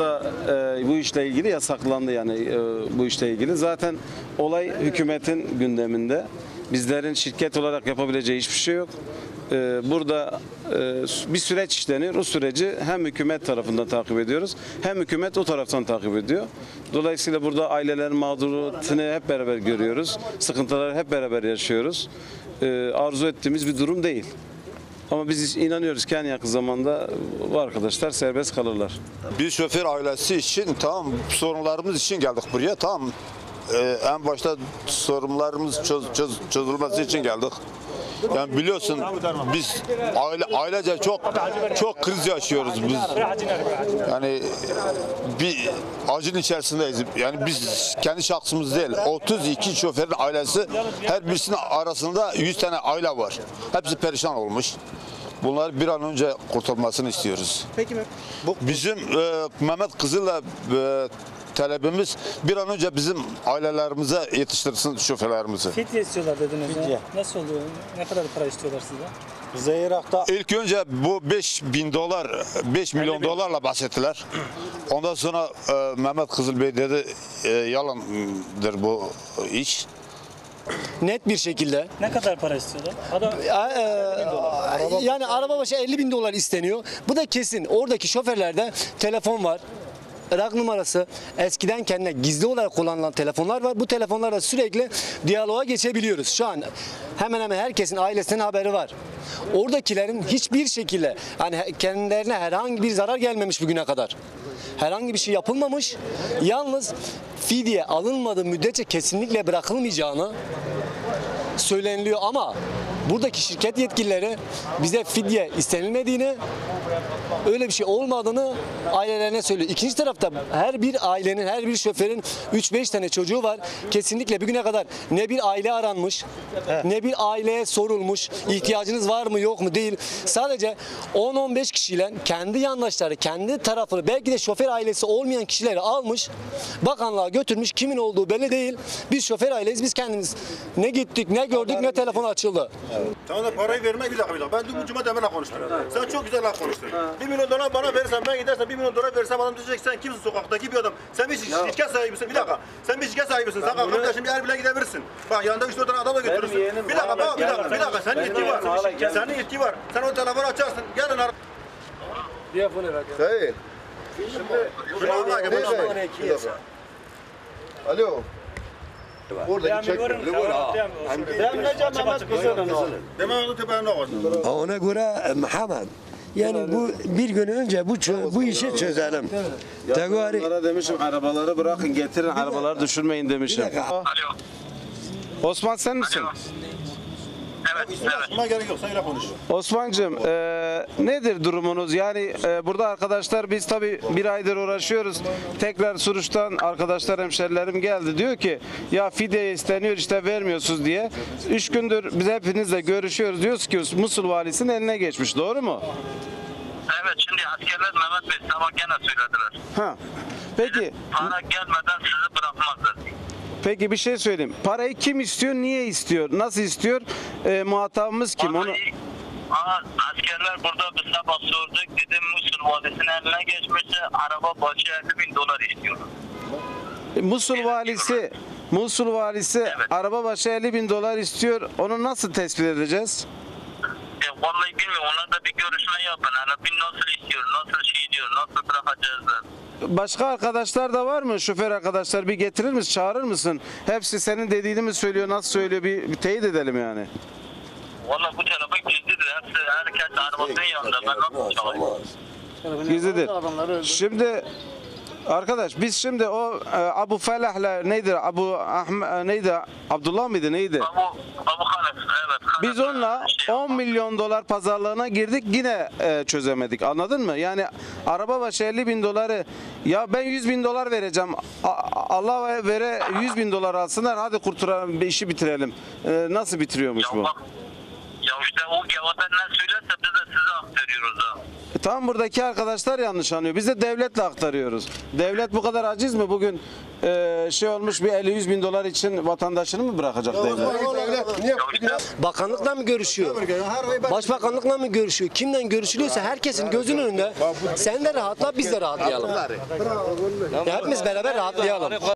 da e, bu işle ilgili yasaklandı yani e, bu işle ilgili. Zaten olay hükümetin gündeminde. Bizlerin şirket olarak yapabileceği hiçbir şey yok. E, burada e, bir süreç işleniyor. O süreci hem hükümet tarafından takip ediyoruz hem hükümet o taraftan takip ediyor. Dolayısıyla burada ailelerin mağduriyetini hep beraber görüyoruz. Sıkıntıları hep beraber yaşıyoruz. E, arzu ettiğimiz bir durum değil. Ama biz inanıyoruz ki en yakın zamanda bu arkadaşlar serbest kalırlar. Biz şoför ailesi için tamam sorunlarımız için geldik buraya tamam. Ee, en başta sorunlarımız çöz, çöz, çözülmesi için geldik. Yani biliyorsun biz aile ailece çok çok kriz yaşıyoruz biz. Yani bir acın içerisindeyiz. Yani biz kendi şahsımız değil. 32 şoförün ailesi her birisinin arasında 100 tane aile var. Hepsi perişan olmuş. Bunlar bir an önce kurtulmasını istiyoruz. Peki mi? Bizim e, Mehmet Kızıl'la e, talebimiz bir an önce bizim ailelerimize yetiştirsin şoförlerimizi. Fidye istiyorlar dediniz Fidye. ya. Nasıl oluyor? Ne kadar para istiyorlar sizden? Bize Irak'ta İlk önce bu 5 bin dolar, 5 milyon dolarla bahsettiler. Ondan sonra e, Mehmet Kızıl Bey dedi e, yalandır bu iş. net bir şekilde Ne kadar para istiyorlar? Adam e, yani araba başı 50 bin dolar isteniyor. Bu da kesin. Oradaki şoförlerde telefon var. Irak numarası eskiden kendine gizli olarak kullanılan telefonlar var. Bu telefonlarla sürekli diyaloğa geçebiliyoruz. Şu an hemen hemen herkesin ailesinin haberi var. Oradakilerin hiçbir şekilde hani kendilerine herhangi bir zarar gelmemiş bugüne kadar. Herhangi bir şey yapılmamış. Yalnız fidye alınmadığı müddetçe kesinlikle bırakılmayacağını söyleniliyor ama buradaki şirket yetkilileri bize fidye istenilmediğini öyle bir şey olmadığını ailelerine söylüyor. İkinci tarafta her bir ailenin, her bir şoförün 3-5 tane çocuğu var. Kesinlikle bugüne kadar ne bir aile aranmış, ne bir aileye sorulmuş, ihtiyacınız var mı yok mu değil. Sadece 10-15 kişiyle kendi yandaşları, kendi tarafını, belki de şoför ailesi olmayan kişileri almış, bakanlığa götürmüş, kimin olduğu belli değil. Biz şoför aileyiz, biz kendimiz ne gittik, ne gördük, ne telefon açıldı. Sana da parayı vermek bir dakika bir dakika. Ben dün bu cuma demirle konuştum. Sen çok güzel laf konuştun. Bir milyon dolar bana verirsen ben gidersem bir milyon dolar verirsem adam diyecek sen kimsin sokaktaki bir adam. Sen bir şir- şirket sahibisin. Bir dakika. Sen bir şirket sahibisin. Sen kalkıp da şimdi yer bile gidebilirsin. Bak yanında üç dört tane adam da götürürsün. yeğenim Bir dakika bak bir dakika bir dakika. Senin yetki var. Senin yetki var. Sen o telefonu açarsın. Yarın ara. Sayın. Şunu Allah gibi. Alo. Buradaki çek. Ben ne Mehmet Kızıl'ın Demek onun tepeğinde olsun. Ona göre Muhammed yani bu bir gün önce bu çö- bu işi çözelim. Teguari Onlara demişim arabaları bırakın getirin arabaları düşürmeyin demişim. Osman sen misin? Buna gerek yok. Öyle konuş. Osman'cığım e, nedir durumunuz? Yani e, burada arkadaşlar biz tabi bir aydır uğraşıyoruz. Tekrar Suruç'tan arkadaşlar hemşerilerim geldi. Diyor ki ya fidye isteniyor işte vermiyorsunuz diye. Üç gündür biz hepinizle görüşüyoruz. Diyoruz ki Musul valisinin eline geçmiş. Doğru mu? Evet şimdi askerler Mehmet Bey sabah gene söylediler. Ha. Peki Para gelmeden. Peki bir şey söyleyeyim. Parayı kim istiyor? Niye istiyor? Nasıl istiyor? E, muhatabımız kim? Onu Aa, askerler burada bir sabah sorduk. Dedim Musul valisinin eline geçmişse araba başı 50 bin dolar istiyorlar. Musul valisi Musul valisi Evet. araba başı 50 bin dolar istiyor. Onu nasıl tespit edeceğiz? E, vallahi bilmiyorum onlar da görüşme yapın. Hani bir nasıl istiyor, nasıl şey diyor, nasıl bırakacağız da. Başka arkadaşlar da var mı? Şoför arkadaşlar bir getirir misin? Çağırır mısın? Hepsi senin dediğini mi söylüyor? Nasıl söylüyor? Bir, bir teyit edelim yani. Vallahi bu telefon gizlidir. Hepsi herkes arabasının yanında. Ben nasıl çalayım? Gizlidir. Şimdi arkadaş biz şimdi o e, Abu Felah'la neydi? Abu Ahme, neydi? Abdullah mıydı? Neydi? Abu, Abu Hanef, evet. Hanef, Biz onunla şey, 10 milyon dolar pazarlığına girdik yine e, çözemedik anladın mı? Yani araba başı 50 bin doları ya ben 100 bin dolar vereceğim Allah vere 100 bin dolar alsınlar hadi kurtulalım işi bitirelim. E, nasıl bitiriyormuş Ya bu? ya işte o gavada ne söylerse biz de size aktarıyoruz ha. Tam buradaki arkadaşlar yanlış anlıyor. Biz de devletle aktarıyoruz. Devlet bu kadar aciz mi bugün? e, şey olmuş bir 50-100 bin dolar için vatandaşını mı bırakacak devlet? Bakanlıkla mı görüşüyor? Başbakanlıkla mı görüşüyor? Kimden görüşülüyorsa herkesin gözünün önünde sen de rahatla biz de rahatlayalım. Ya hepimiz beraber rahatlayalım.